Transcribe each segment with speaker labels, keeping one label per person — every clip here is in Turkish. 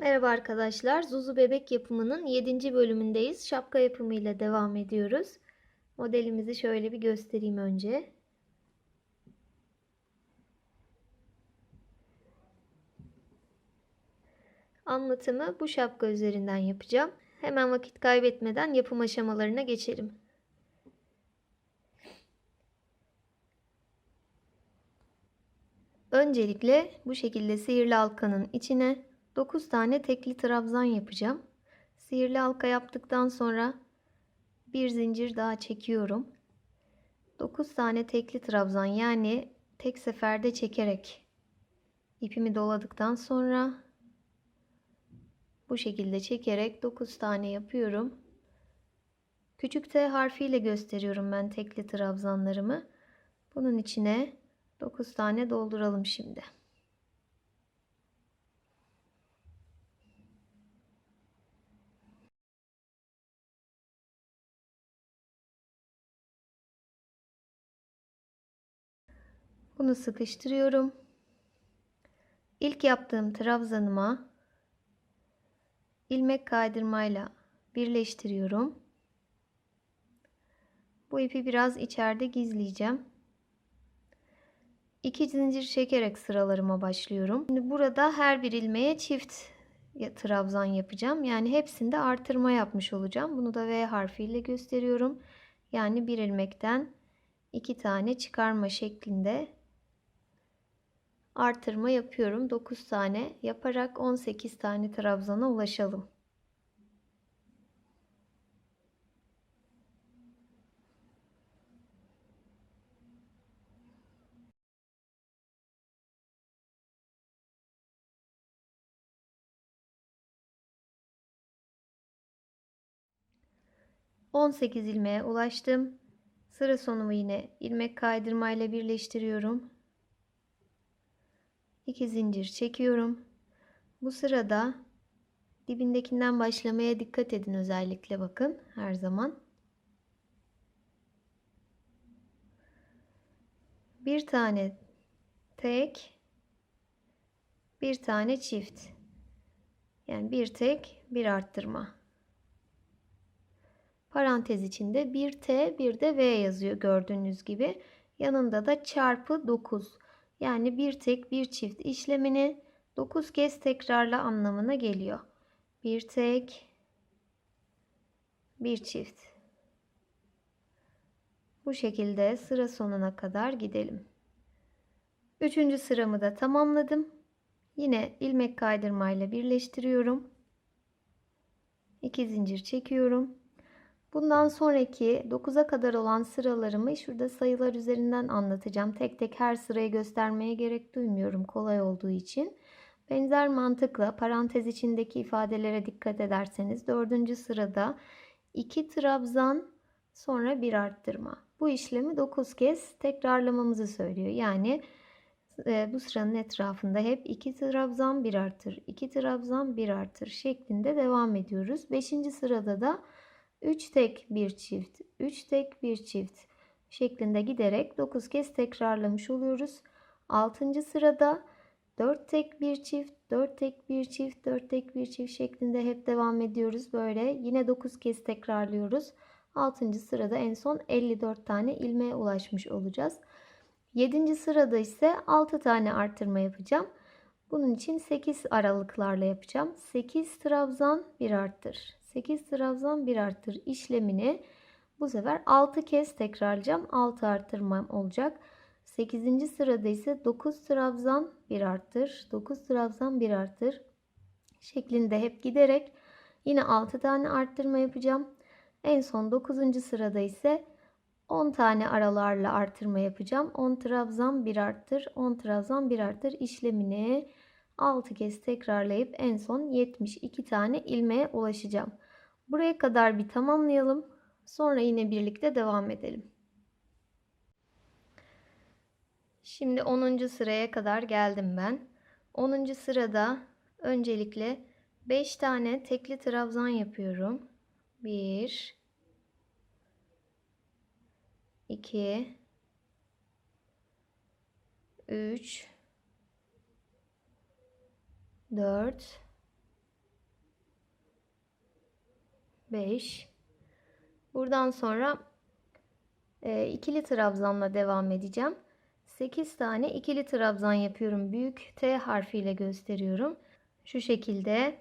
Speaker 1: Merhaba arkadaşlar. Zuzu bebek yapımının 7. bölümündeyiz. Şapka yapımıyla devam ediyoruz. Modelimizi şöyle bir göstereyim önce. Anlatımı bu şapka üzerinden yapacağım. Hemen vakit kaybetmeden yapım aşamalarına geçelim. Öncelikle bu şekilde sihirli halkanın içine 9 tane tekli trabzan yapacağım. Sihirli halka yaptıktan sonra bir zincir daha çekiyorum. 9 tane tekli trabzan yani tek seferde çekerek ipimi doladıktan sonra bu şekilde çekerek 9 tane yapıyorum. Küçük T harfiyle gösteriyorum ben tekli trabzanlarımı. Bunun içine 9 tane dolduralım şimdi. Bunu sıkıştırıyorum. İlk yaptığım trabzanıma ilmek kaydırmayla birleştiriyorum. Bu ipi biraz içeride gizleyeceğim. İki zincir çekerek sıralarıma başlıyorum. Şimdi burada her bir ilmeğe çift trabzan yapacağım. Yani hepsinde artırma yapmış olacağım. Bunu da V harfiyle gösteriyorum. Yani bir ilmekten iki tane çıkarma şeklinde artırma yapıyorum. 9 tane yaparak 18 tane trabzana ulaşalım. On sekiz ilmeğe ulaştım. Sıra sonumu yine ilmek kaydırma ile birleştiriyorum. 2 zincir çekiyorum. Bu sırada dibindekinden başlamaya dikkat edin özellikle bakın her zaman. Bir tane tek, bir tane çift. Yani bir tek, bir arttırma. Parantez içinde bir T, bir de V yazıyor gördüğünüz gibi. Yanında da çarpı 9. Yani bir tek bir çift işlemini 9 kez tekrarla anlamına geliyor. Bir tek bir çift. Bu şekilde sıra sonuna kadar gidelim. Üçüncü sıramı da tamamladım. Yine ilmek kaydırmayla birleştiriyorum. 2 zincir çekiyorum. Bundan sonraki 9'a kadar olan sıralarımı şurada sayılar üzerinden anlatacağım. Tek tek her sırayı göstermeye gerek duymuyorum kolay olduğu için. Benzer mantıkla parantez içindeki ifadelere dikkat ederseniz 4. sırada 2 trabzan sonra bir arttırma. Bu işlemi 9 kez tekrarlamamızı söylüyor. Yani e, bu sıranın etrafında hep 2 trabzan bir artır, 2 trabzan bir artır şeklinde devam ediyoruz. 5. sırada da 3 tek bir çift, 3 tek bir çift şeklinde giderek 9 kez tekrarlamış oluyoruz. 6. sırada 4 tek bir çift, 4 tek bir çift, 4 tek bir çift şeklinde hep devam ediyoruz. Böyle yine 9 kez tekrarlıyoruz. 6. sırada en son 54 tane ilmeğe ulaşmış olacağız. 7. sırada ise 6 tane arttırma yapacağım. Bunun için 8 aralıklarla yapacağım. 8 trabzan bir arttır. 8 trabzan bir arttır işlemini bu sefer 6 kez tekrarlayacağım. 6 arttırmam olacak. 8. sırada ise 9 trabzan bir arttır. 9 trabzan bir arttır şeklinde hep giderek yine 6 tane arttırma yapacağım. En son 9. sırada ise 10 tane aralarla artırma yapacağım. 10 trabzan bir arttır, 10 trabzan bir arttır işlemini 6 kez tekrarlayıp en son 72 tane ilmeğe ulaşacağım. Buraya kadar bir tamamlayalım. Sonra yine birlikte devam edelim. Şimdi 10. sıraya kadar geldim ben. 10. sırada öncelikle 5 tane tekli trabzan yapıyorum. 1 2 3 4 5 Buradan sonra e, ikili trabzanla devam edeceğim. 8 tane ikili trabzan yapıyorum. Büyük T harfiyle gösteriyorum. Şu şekilde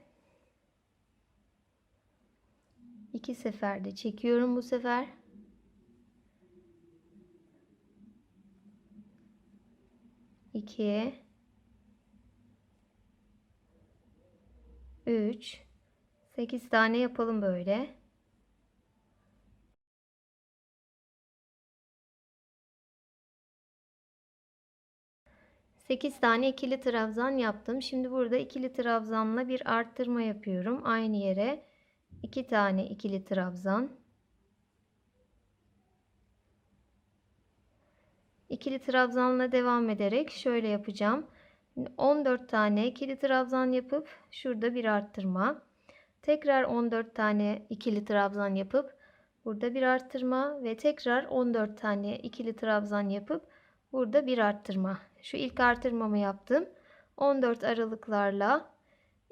Speaker 1: iki seferde çekiyorum bu sefer. İki, üç, sekiz tane yapalım böyle. 8 tane ikili trabzan yaptım. Şimdi burada ikili trabzanla bir arttırma yapıyorum. Aynı yere 2 tane ikili trabzan. İkili trabzanla devam ederek şöyle yapacağım. 14 tane ikili trabzan yapıp şurada bir arttırma. Tekrar 14 tane ikili trabzan yapıp burada bir arttırma ve tekrar 14 tane ikili trabzan yapıp burada bir arttırma. Şu ilk artırmamı yaptım. 14 aralıklarla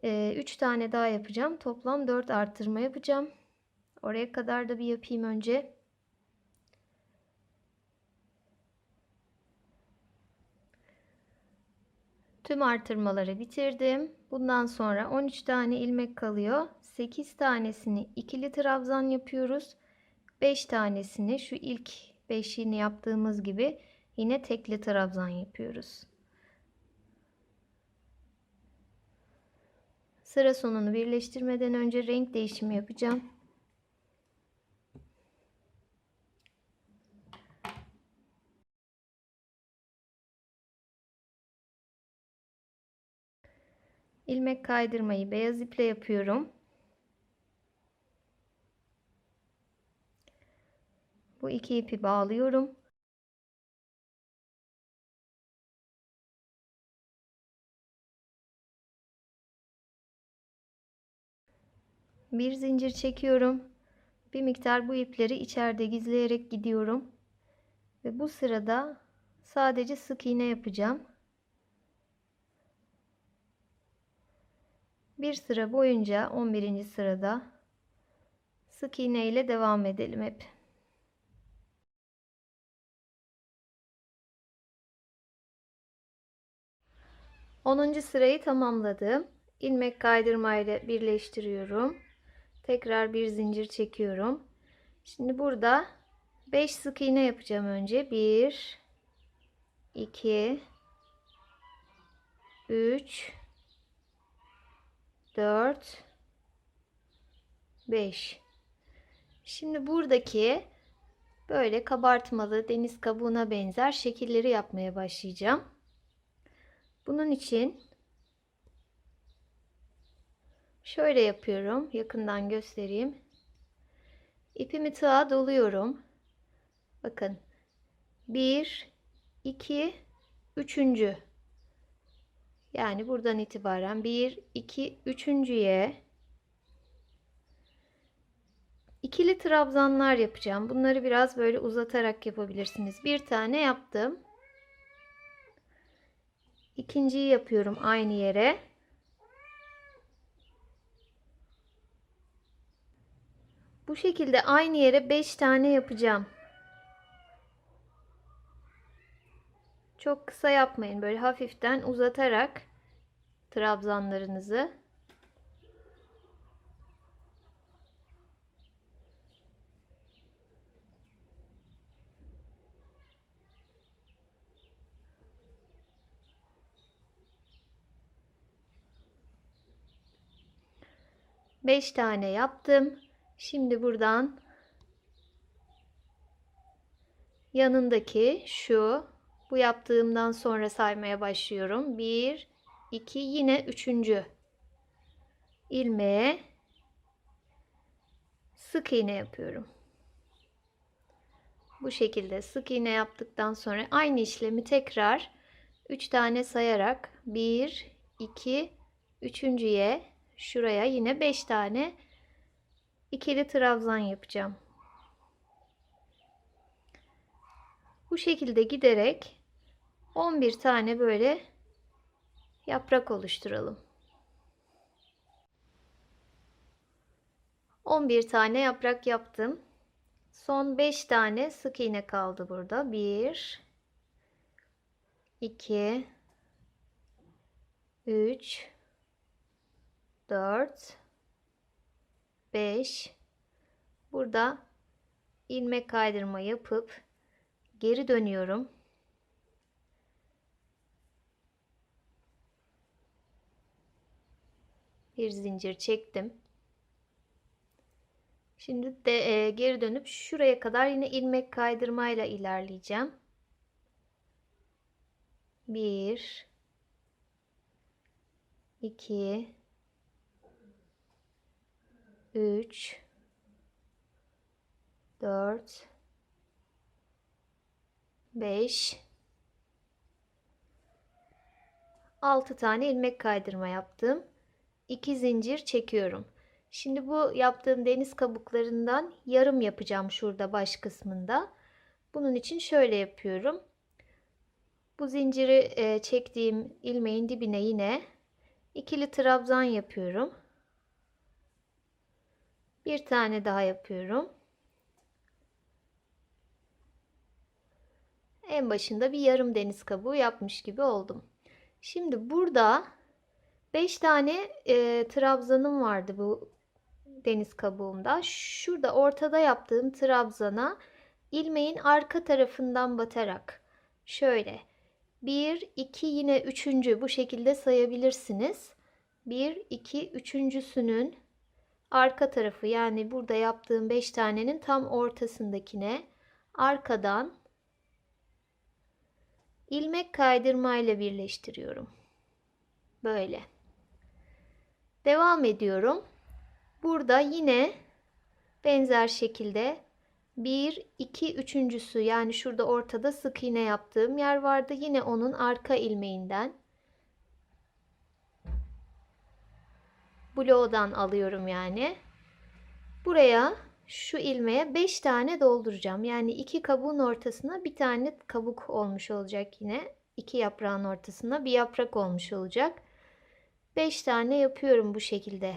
Speaker 1: 3 e, tane daha yapacağım. Toplam 4 arttırma yapacağım. Oraya kadar da bir yapayım önce. Tüm artırmaları bitirdim. Bundan sonra 13 tane ilmek kalıyor. 8 tanesini ikili trabzan yapıyoruz. 5 tanesini şu ilk beşiğini yaptığımız gibi Yine tekli trabzan yapıyoruz. Sıra sonunu birleştirmeden önce renk değişimi yapacağım. İlmek kaydırmayı beyaz iple yapıyorum. Bu iki ipi bağlıyorum. bir zincir çekiyorum. Bir miktar bu ipleri içeride gizleyerek gidiyorum. Ve bu sırada sadece sık iğne yapacağım. Bir sıra boyunca 11. sırada sık iğne ile devam edelim hep. Onuncu sırayı tamamladım. İlmek kaydırma ile birleştiriyorum. Tekrar bir zincir çekiyorum. Şimdi burada 5 sık iğne yapacağım önce. 1 2 3 4 5 Şimdi buradaki böyle kabartmalı deniz kabuğuna benzer şekilleri yapmaya başlayacağım. Bunun için Şöyle yapıyorum. Yakından göstereyim. İpimi tığa doluyorum. Bakın. 1 2 3. Yani buradan itibaren 1 2 3.ye ikili trabzanlar yapacağım. Bunları biraz böyle uzatarak yapabilirsiniz. Bir tane yaptım. İkinciyi yapıyorum aynı yere. Bu şekilde aynı yere 5 tane yapacağım. Çok kısa yapmayın. Böyle hafiften uzatarak trabzanlarınızı Beş tane yaptım. Şimdi buradan yanındaki şu bu yaptığımdan sonra saymaya başlıyorum. 1 2 yine üçüncü ilmeğe sık iğne yapıyorum. Bu şekilde sık iğne yaptıktan sonra aynı işlemi tekrar 3 tane sayarak 1 2 üçüncüye şuraya yine 5 tane ikili trabzan yapacağım. Bu şekilde giderek 11 tane böyle yaprak oluşturalım. 11 tane yaprak yaptım. Son 5 tane sık iğne kaldı burada. 1 2 3 4 5 Burada ilmek kaydırma yapıp geri dönüyorum. Bir zincir çektim. Şimdi de e, geri dönüp şuraya kadar yine ilmek kaydırmayla ilerleyeceğim. 1 2 3 4 5 6 tane ilmek kaydırma yaptım. 2 zincir çekiyorum. Şimdi bu yaptığım deniz kabuklarından yarım yapacağım şurada baş kısmında. Bunun için şöyle yapıyorum. Bu zinciri e, çektiğim ilmeğin dibine yine ikili trabzan yapıyorum. Bir tane daha yapıyorum. En başında bir yarım deniz kabuğu yapmış gibi oldum. Şimdi burada 5 tane e, trabzanım vardı bu deniz kabuğumda. Şurada ortada yaptığım trabzana ilmeğin arka tarafından batarak şöyle 1 2 yine üçüncü bu şekilde sayabilirsiniz. 1 2 üçüncüsünün arka tarafı yani burada yaptığım 5 tanenin tam ortasındakine arkadan ilmek kaydırma ile birleştiriyorum. Böyle. Devam ediyorum. Burada yine benzer şekilde 1 2 üçüncüsü yani şurada ortada sık iğne yaptığım yer vardı. Yine onun arka ilmeğinden bloğdan alıyorum yani. Buraya şu ilmeğe 5 tane dolduracağım. Yani iki kabuğun ortasına bir tane kabuk olmuş olacak yine. İki yaprağın ortasına bir yaprak olmuş olacak. 5 tane yapıyorum bu şekilde.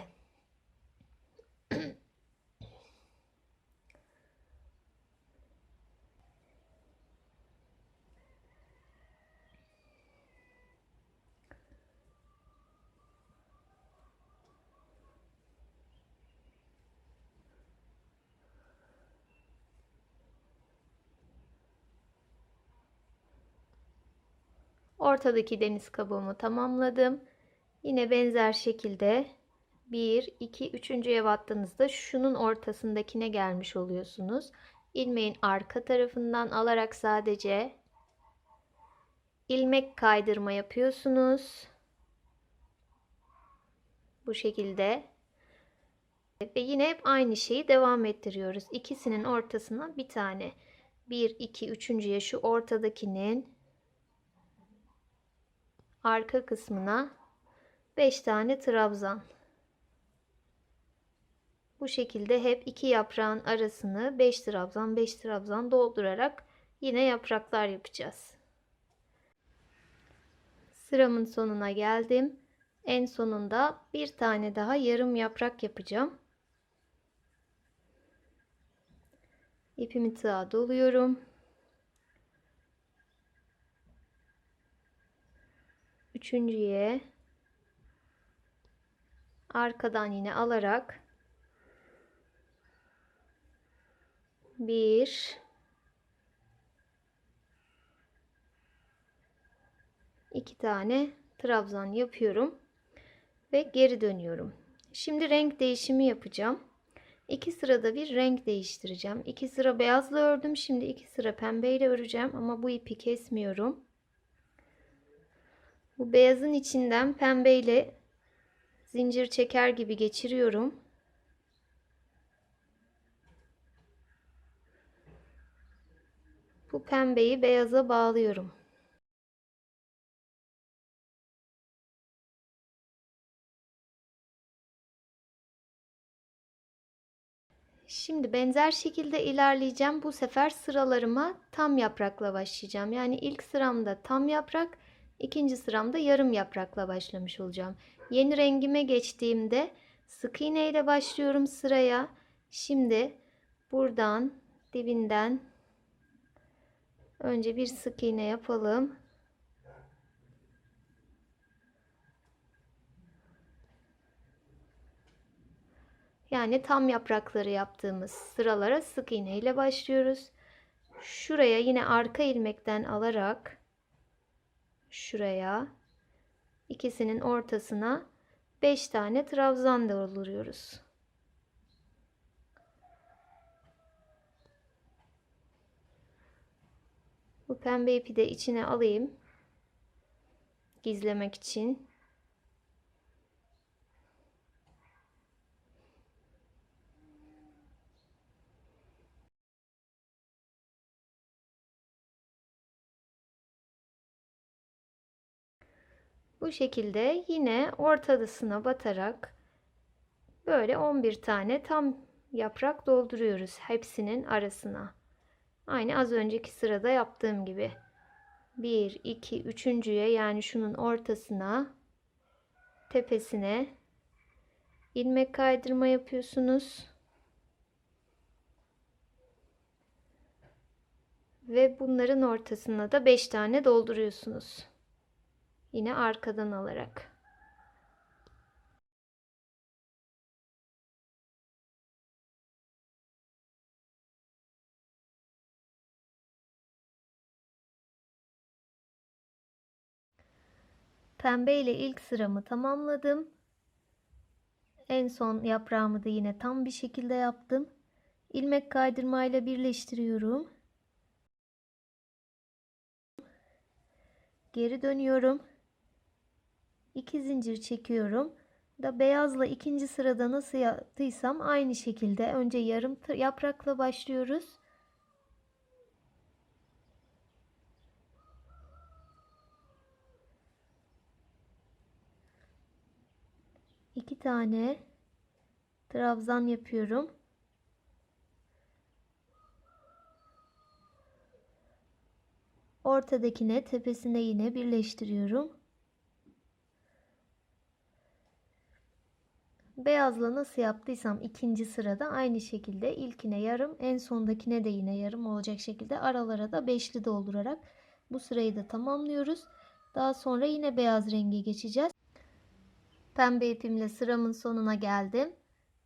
Speaker 1: Ortadaki deniz kabuğumu tamamladım. Yine benzer şekilde 1, 2, 3.ye battığınızda şunun ortasındakine gelmiş oluyorsunuz. İlmeğin arka tarafından alarak sadece ilmek kaydırma yapıyorsunuz. Bu şekilde. Ve yine hep aynı şeyi devam ettiriyoruz. İkisinin ortasına bir tane 1, 2, 3.ye şu ortadakinin arka kısmına 5 tane trabzan. Bu şekilde hep iki yaprağın arasını 5 trabzan 5 trabzan doldurarak yine yapraklar yapacağız. Sıramın sonuna geldim. En sonunda bir tane daha yarım yaprak yapacağım. İpimi tığa doluyorum. Üçüncüye arkadan yine alarak bir iki tane trabzan yapıyorum ve geri dönüyorum. Şimdi renk değişimi yapacağım. İki sırada bir renk değiştireceğim. İki sıra beyazla ördüm. Şimdi iki sıra pembeyle öreceğim ama bu ipi kesmiyorum. Bu beyazın içinden pembeyle zincir çeker gibi geçiriyorum. Bu pembeyi beyaza bağlıyorum. Şimdi benzer şekilde ilerleyeceğim. Bu sefer sıralarıma tam yaprakla başlayacağım. Yani ilk sıramda tam yaprak, ikinci sıramda yarım yaprakla başlamış olacağım. Yeni rengime geçtiğimde sık iğne ile başlıyorum sıraya. Şimdi buradan dibinden önce bir sık iğne yapalım. Yani tam yaprakları yaptığımız sıralara sık iğne ile başlıyoruz. Şuraya yine arka ilmekten alarak şuraya ikisinin ortasına 5 tane trabzan dolduruyoruz. Bu pembe ipi de içine alayım. Gizlemek için. Bu şekilde yine ortasına batarak böyle 11 tane tam yaprak dolduruyoruz hepsinin arasına. Aynı az önceki sırada yaptığım gibi. 1, 2, üçüncüye yani şunun ortasına tepesine ilmek kaydırma yapıyorsunuz. Ve bunların ortasına da 5 tane dolduruyorsunuz. Yine arkadan alarak. Pembe ile ilk sıramı tamamladım. En son yaprağımı da yine tam bir şekilde yaptım. İlmek kaydırmayla birleştiriyorum. Geri dönüyorum. 2 zincir çekiyorum. Da beyazla ikinci sırada nasıl yaptıysam aynı şekilde önce yarım yaprakla başlıyoruz. iki tane trabzan yapıyorum. Ortadakine tepesine yine birleştiriyorum. Beyazla nasıl yaptıysam ikinci sırada aynı şekilde ilkine yarım en sondakine de yine yarım olacak şekilde aralara da beşli doldurarak bu sırayı da tamamlıyoruz. Daha sonra yine beyaz renge geçeceğiz. Pembe ipimle sıramın sonuna geldim.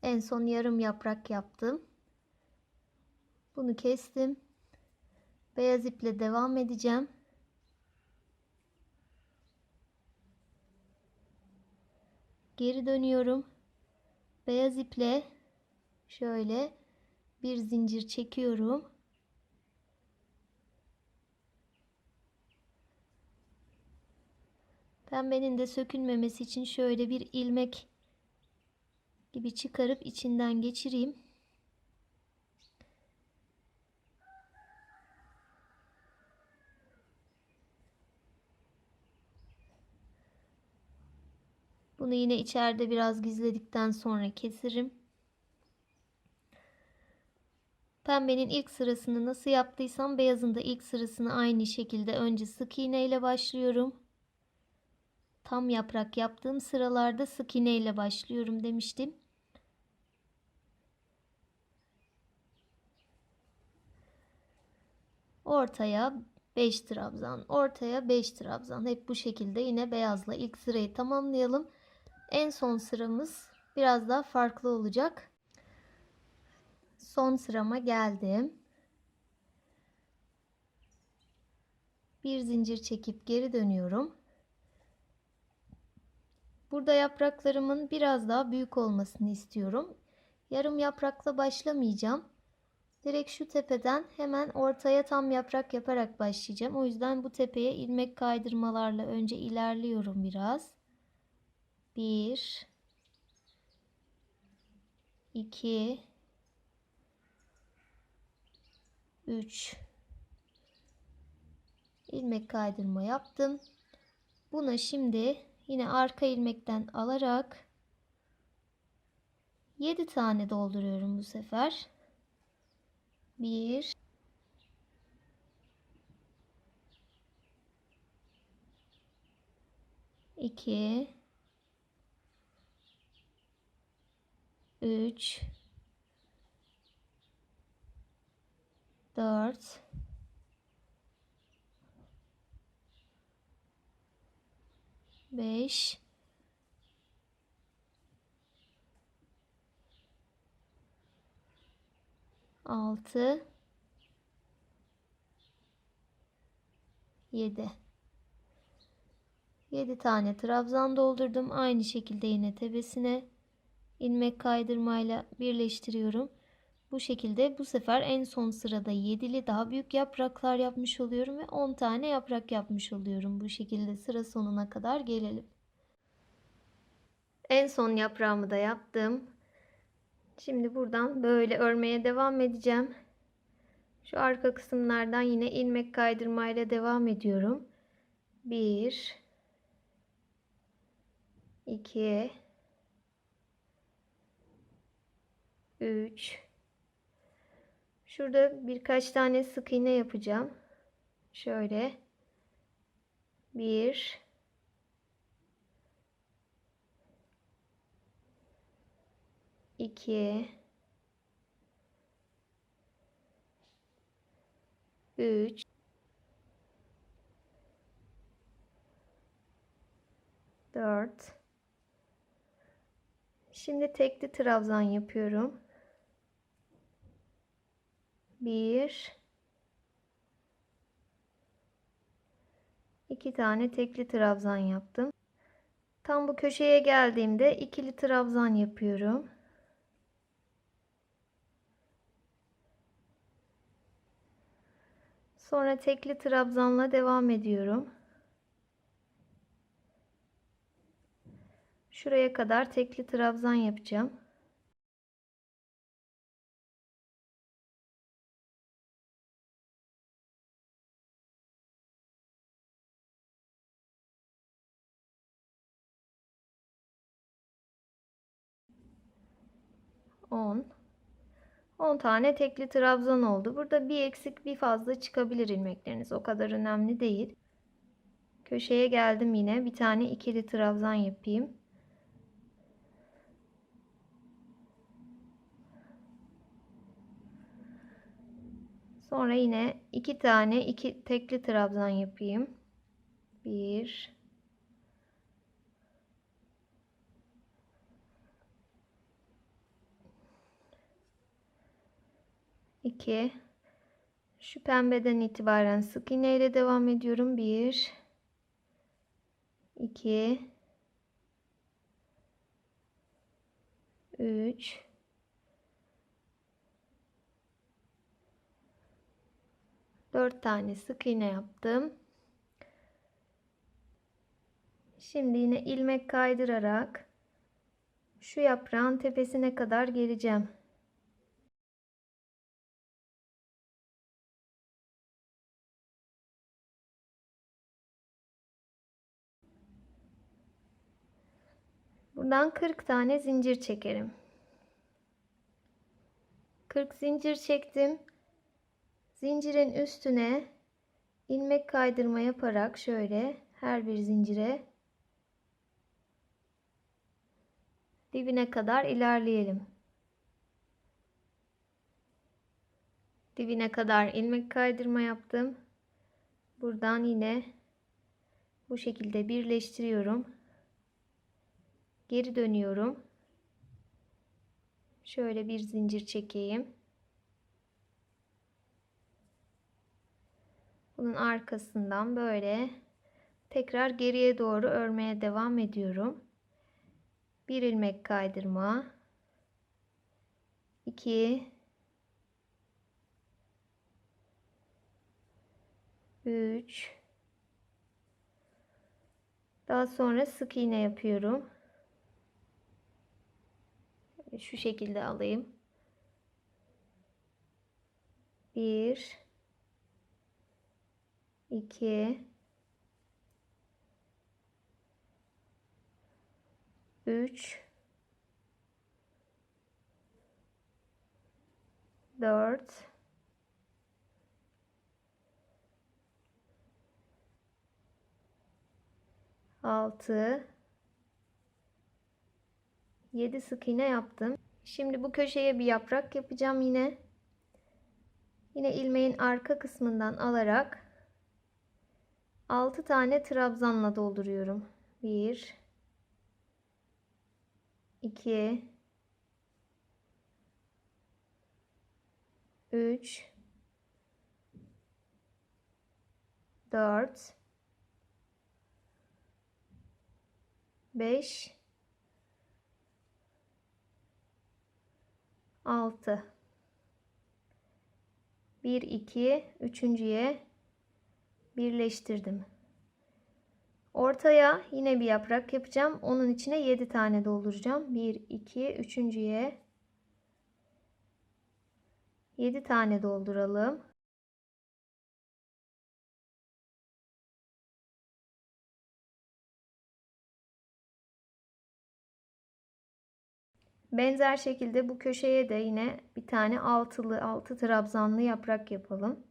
Speaker 1: En son yarım yaprak yaptım. Bunu kestim. Beyaz iple devam edeceğim. Geri dönüyorum. Beyaz iple şöyle bir zincir çekiyorum. Pembenin de sökülmemesi için şöyle bir ilmek gibi çıkarıp içinden geçireyim. Bunu yine içeride biraz gizledikten sonra kesirim. Pembenin ilk sırasını nasıl yaptıysam beyazın da ilk sırasını aynı şekilde önce sık iğne ile başlıyorum tam yaprak yaptığım sıralarda sık iğne ile başlıyorum demiştim. Ortaya 5 trabzan, ortaya 5 trabzan. Hep bu şekilde yine beyazla ilk sırayı tamamlayalım. En son sıramız biraz daha farklı olacak. Son sırama geldim. Bir zincir çekip geri dönüyorum. Burada yapraklarımın biraz daha büyük olmasını istiyorum. Yarım yaprakla başlamayacağım. Direkt şu tepeden hemen ortaya tam yaprak yaparak başlayacağım. O yüzden bu tepeye ilmek kaydırmalarla önce ilerliyorum biraz. 1 2 3 ilmek kaydırma yaptım. Buna şimdi Yine arka ilmekten alarak 7 tane dolduruyorum bu sefer. 1 2 3 4 5 6 7 7 tane trabzan doldurdum. Aynı şekilde yine tepesine ilmek kaydırmayla birleştiriyorum. Bu şekilde bu sefer en son sırada 7'li daha büyük yapraklar yapmış oluyorum ve 10 tane yaprak yapmış oluyorum. Bu şekilde sıra sonuna kadar gelelim. En son yaprağımı da yaptım. Şimdi buradan böyle örmeye devam edeceğim. Şu arka kısımlardan yine ilmek kaydırmayla devam ediyorum. 1 2 3 Şurada birkaç tane sık iğne yapacağım. Şöyle. 1 2 3 4 Şimdi tekli trabzan yapıyorum. 1 2 tane tekli trabzan yaptım. Tam bu köşeye geldiğimde ikili trabzan yapıyorum. Sonra tekli trabzanla devam ediyorum. Şuraya kadar tekli trabzan yapacağım. 10 tane tekli trabzan oldu. Burada bir eksik bir fazla çıkabilir ilmekleriniz. O kadar önemli değil. Köşeye geldim yine. Bir tane ikili trabzan yapayım. Sonra yine iki tane iki tekli trabzan yapayım. Bir. İki. Şu pembeden itibaren sık iğne ile devam ediyorum. Bir. iki. Üç. 4 tane sık iğne yaptım. Şimdi yine ilmek kaydırarak şu yaprağın tepesine kadar geleceğim. Buradan 40 tane zincir çekerim. 40 zincir çektim. Zincirin üstüne ilmek kaydırma yaparak şöyle her bir zincire dibine kadar ilerleyelim. Dibine kadar ilmek kaydırma yaptım. Buradan yine bu şekilde birleştiriyorum. Geri dönüyorum. Şöyle bir zincir çekeyim. Bunun arkasından böyle tekrar geriye doğru örmeye devam ediyorum. Bir ilmek kaydırma. 2 3 Daha sonra sık iğne yapıyorum. Şu şekilde alayım. 1 2 3 4 6 7 sık iğne yaptım. Şimdi bu köşeye bir yaprak yapacağım yine. Yine ilmeğin arka kısmından alarak 6 tane trabzanla dolduruyorum. 1 2 3 4 5 6 1 2 üçüncüye birleştirdim. Ortaya yine bir yaprak yapacağım. Onun içine 7 tane dolduracağım. 1 2 üçüncüye 7 tane dolduralım. Benzer şekilde bu köşeye de yine bir tane altılı, altı trabzanlı yaprak yapalım.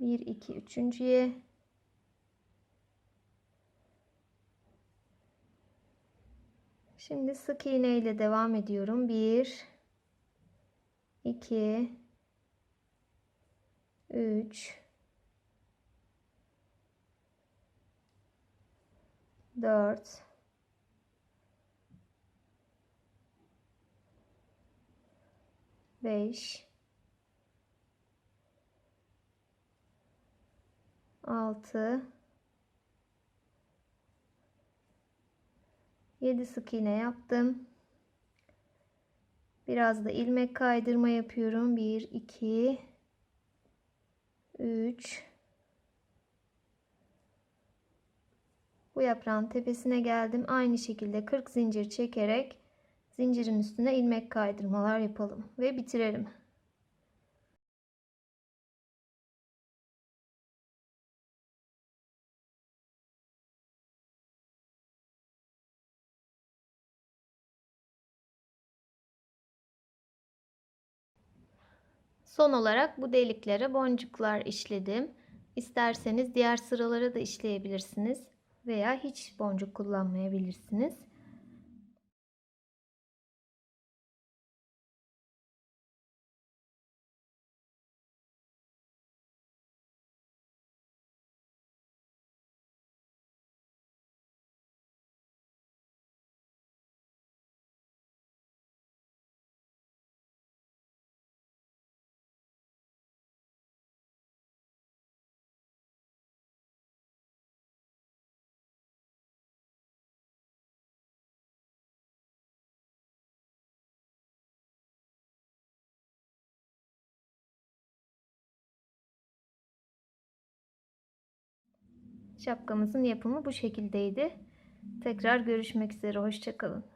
Speaker 1: Bir, iki, üçüncüye. Şimdi sık iğne ile devam ediyorum. Bir, iki, üç, dört, beş, altı, yedi sık iğne yaptım. Biraz da ilmek kaydırma yapıyorum. 1 2 3 Bu yaprağın tepesine geldim. Aynı şekilde 40 zincir çekerek zincirin üstüne ilmek kaydırmalar yapalım ve bitirelim. Son olarak bu deliklere boncuklar işledim. İsterseniz diğer sıralara da işleyebilirsiniz veya hiç boncuk kullanmayabilirsiniz. Şapkamızın yapımı bu şekildeydi. Tekrar görüşmek üzere. Hoşçakalın.